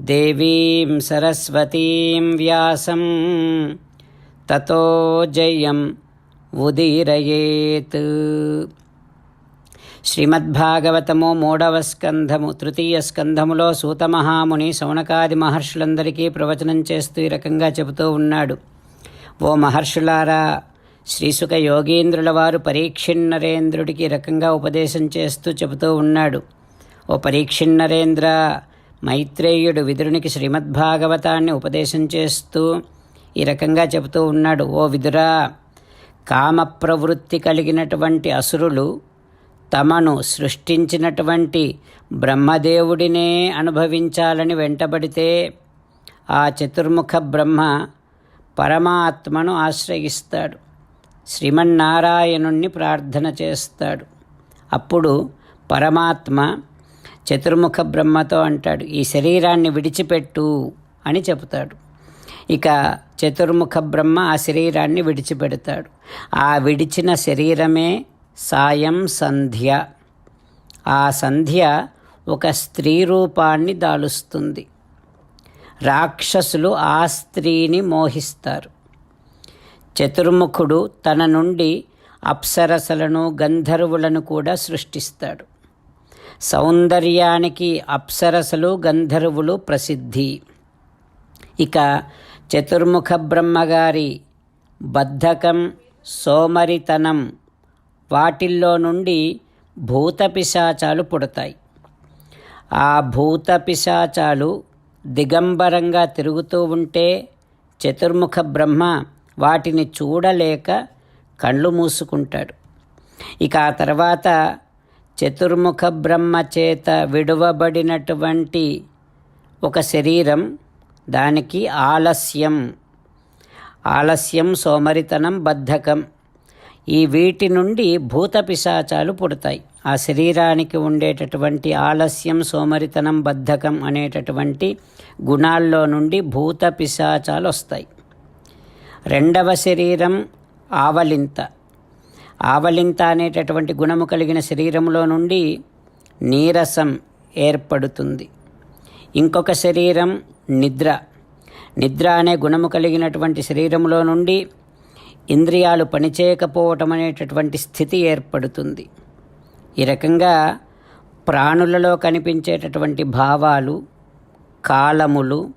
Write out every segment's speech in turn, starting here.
దేవీం సరస్వతీం వ్యాసం. తతో జయం ఉదీరయేత్. శ్రీమద్భాగవతము మూడవ స్కంధము తృతీయ స్కంధములో సూతమహాముని శౌనకాది మహర్షులందరికీ ప్రవచనం చేస్తూ ఈ రకంగా చెబుతూ ఉన్నాడు. ఓ మహర్షులారా శ్రీసుక యోగీంద్రుల వారు పరీక్షిన్నరేంద్రుడికి రకంగా ఉపదేశం చేస్తూ చెబుతూ ఉన్నాడు. ఓ పరీక్షిన్నరేంద్ర మైత్రేయుడు విదురునికి శ్రీమద్భాగవతాన్ని ఉపదేశం చేస్తూ ఈ రకంగా చెబుతూ ఉన్నాడు ఓ విదురా కామ ప్రవృత్తి కలిగినటువంటి అసురులు తమను సృష్టించినటువంటి బ్రహ్మదేవుడినే అనుభవించాలని వెంటబడితే ఆ చతుర్ముఖ బ్రహ్మ పరమాత్మను ఆశ్రయిస్తాడు శ్రీమన్నారాయణుణ్ణి ప్రార్థన చేస్తాడు. అప్పుడు పరమాత్మ చతుర్ముఖ బ్రహ్మతో అంటాడు ఈ శరీరాన్ని విడిచిపెట్టు అని చెబుతాడు. ఇక చతుర్ముఖ బ్రహ్మ ఆ శరీరాన్ని విడిచిపెడతాడు. ఆ విడిచిన శరీరమే సాయం సంధ్య. ఆ సంధ్య ఒక స్త్రీ రూపాన్ని దాలుస్తుంది. రాక్షసులు ఆ స్త్రీని మోహిస్తారు. చతుర్ముఖుడు తన నుండి అప్సరసలను గంధర్వులను కూడా సృష్టిస్తాడు. సౌందర్యానికి అప్సరసలు గంధర్వులు ప్రసిద్ధి. ఇక చతుర్ముఖ బ్రహ్మగారి బద్ధకం సోమరితనం వాటిల్లో నుండి భూతపిశాచాలు పుడతాయి. ఆ భూతపిశాచాలు దిగంబరంగా తిరుగుతూ ఉంటే చతుర్ముఖ బ్రహ్మ వాటిని చూడలేక కళ్ళు మూసుకుంటాడు. ఇక ఆ తర్వాత చతుర్ముఖ బ్రహ్మ చేత విడువబడినటువంటి ఒక శరీరం దానికి ఆలస్యం. ఆలస్యం సోమరితనం బద్ధకం. ఈ వీటి నుండి భూత పిశాచాలు పుడతాయి. ఆ శరీరానికి ఉండేటటువంటి ఆలస్యం సోమరితనం బద్ధకం అనేటటువంటి గుణాల్లో నుండి భూత పిశాచాలు వస్తాయి. రెండవ శరీరం ఆవలింత. ఆవలింత అనేటటువంటి గుణము కలిగిన శరీరంలో నుండి నీరసం ఏర్పడుతుంది. ఇంకొక శరీరం నిద్ర. నిద్ర అనే గుణము కలిగినటువంటి శరీరంలో నుండి ఇంద్రియాలు పనిచేయకపోవటం అనేటటువంటి స్థితి ఏర్పడుతుంది. ఈ రకంగా ప్రాణులలో కనిపించేటటువంటి భావాలు కాలములు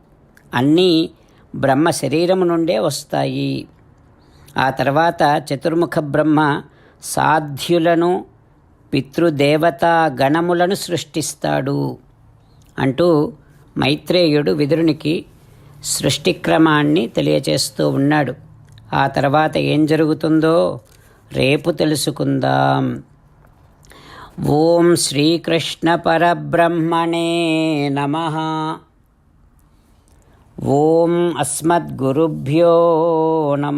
అన్నీ బ్రహ్మ శరీరము నుండే వస్తాయి. ఆ తర్వాత చతుర్ముఖ బ్రహ్మ సాధ్యులను పితృదేవతా గణములను సృష్టిస్తాడు అంటూ మైత్రేయుడు విదురునికి సృష్టిక్రమాన్ని తెలియచేస్తూ ఉన్నాడు. ఆ తర్వాత ఏం జరుగుతుందో రేపు తెలుసుకుందాం. ఓం శ్రీకృష్ణ పరబ్రహ్మణే నమ. ఓం అస్మద్గురుభ్యో నమ.